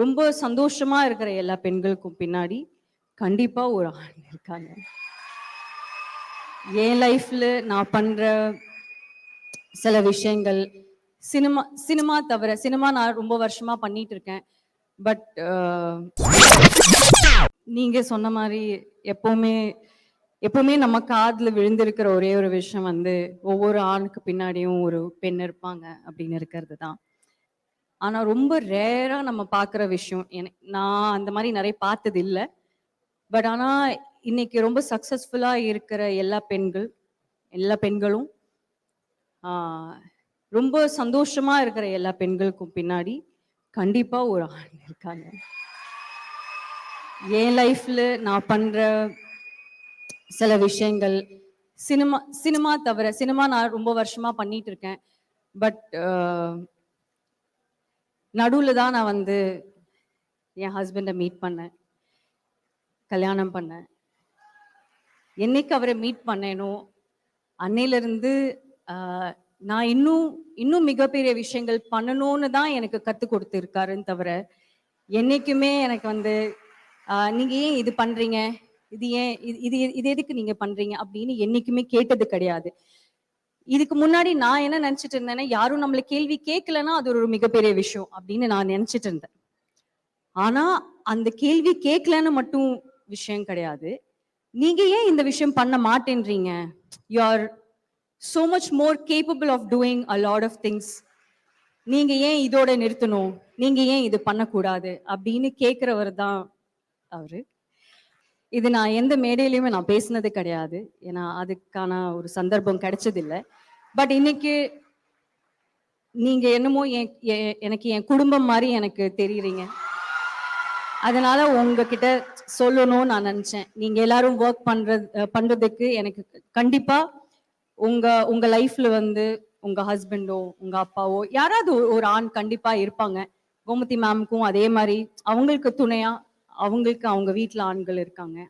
ரொம்ப சந்தோஷமா இருக்கிற எல்லா பெண்களுக்கும் பின்னாடி கண்டிப்பா ஒரு ஆண் இருக்காங்க. என் லைஃப்ல நான் பண்ற சில விஷயங்கள் சினிமா சினிமா தவிர சினிமா நான் ரொம்ப வருஷமா பண்ணிட்டு இருக்கேன். பட் நீங்க சொன்ன மாதிரி எப்பவுமே எப்பவுமே நம்ம காதுல விழுந்திருக்கிற ஒரே ஒரு விஷயம் வந்து ஒவ்வொரு ஆணுக்கு பின்னாடியும் ஒரு பெண் இருப்பாங்க அப்படின்னு இருக்கிறது தான். ஆனால் ரொம்ப ரேராக நம்ம பார்க்குற விஷயம். எனக்கு நான் அந்த மாதிரி நிறைய பார்த்தது இல்லை. பட் ஆனால் இன்னைக்கு ரொம்ப சக்ஸஸ்ஃபுல்லாக இருக்கிற எல்லா பெண்கள் எல்லா பெண்களும் ரொம்ப சந்தோஷமாக இருக்கிற எல்லா பெண்களுக்கும் பின்னாடி கண்டிப்பாக ஒரு ஆண் இருக்காங்க. என் லைஃப்பில் நான் பண்ணுற சில விஷயங்கள் சினிமா சினிமா தவிர சினிமா நான் ரொம்ப வருஷமாக பண்ணிட்டு இருக்கேன். பட் நடுவில் தான் நான் வந்து என் ஹஸ்பண்டை மீட் பண்ணேன். கல்யாணம் பண்ணேன். என்னைக்கு அவரை மீட் பண்ணேனோ அன்னையிலிருந்து நான் இன்னும் இன்னும் மிகப்பெரிய விஷயங்கள் பண்ணணும்னு தான் எனக்கு கற்றுக் கொடுத்துருக்காருன்னு தவிர என்னைக்குமே எனக்கு வந்து நீங்கள் ஏன் இது பண்ணுறீங்க இது ஏன் இது இது இது எதுக்கு நீங்கள் பண்ணுறீங்க அப்படின்னு என்னைக்குமே கேட்டது கிடையாது. இதுக்கு முன்னாடி நான் என்ன நினைச்சிட்டு இருந்தேன்னா யாரும் நம்மள கேள்வி கேட்கலன்னா அது ஒரு மிகப்பெரிய விஷயம் அப்படின்னு நான் நினைச்சிட்டு இருந்தேன். ஆனா அந்த கேள்வி கேட்கலன்னு மட்டும் விஷயம் கிடையாது. நீங்க ஏன் இந்த விஷயம் பண்ண மாட்டேன்றீங்க? You are so much more capable of doing a lot of things நீங்க ஏன் இதோட நிறுத்தணும்? நீங்க ஏன் இது பண்ணக்கூடாது? அப்படின்னு கேட்கிறவர் தான் அவரு. இது நான் எந்த மேடையிலையுமே நான் பேசினது கிடையாது. ஏன்னா அதுக்கான ஒரு சந்தர்ப்பம் கிடைச்சதில்லை. பட் இன்னைக்கு நீங்க என்னமோ என் எ- எனக்கு என் குடும்பம் மாதிரி எனக்கு தெரியுறீங்க. அதனால உங்ககிட்ட சொல்லணும்னு நான் நினைச்சேன். நீங்க எல்லாரும் ஒர்க் பண்றது பண்றதுக்கு எனக்கு கண்டிப்பா உங்க உங்க லைஃப்ல வந்து உங்க ஹஸ்பண்டோ உங்க அப்பாவோ யாராவது ஒரு- ஒரு ஆண் கண்டிப்பா இருப்பாங்க. கோமதி மேம்க்கும் அதே மாதிரி அவங்களுக்கு துணையா அவங்களுக்கு அவங்க வீட்டுல ஆண்கள் இருக்காங்க.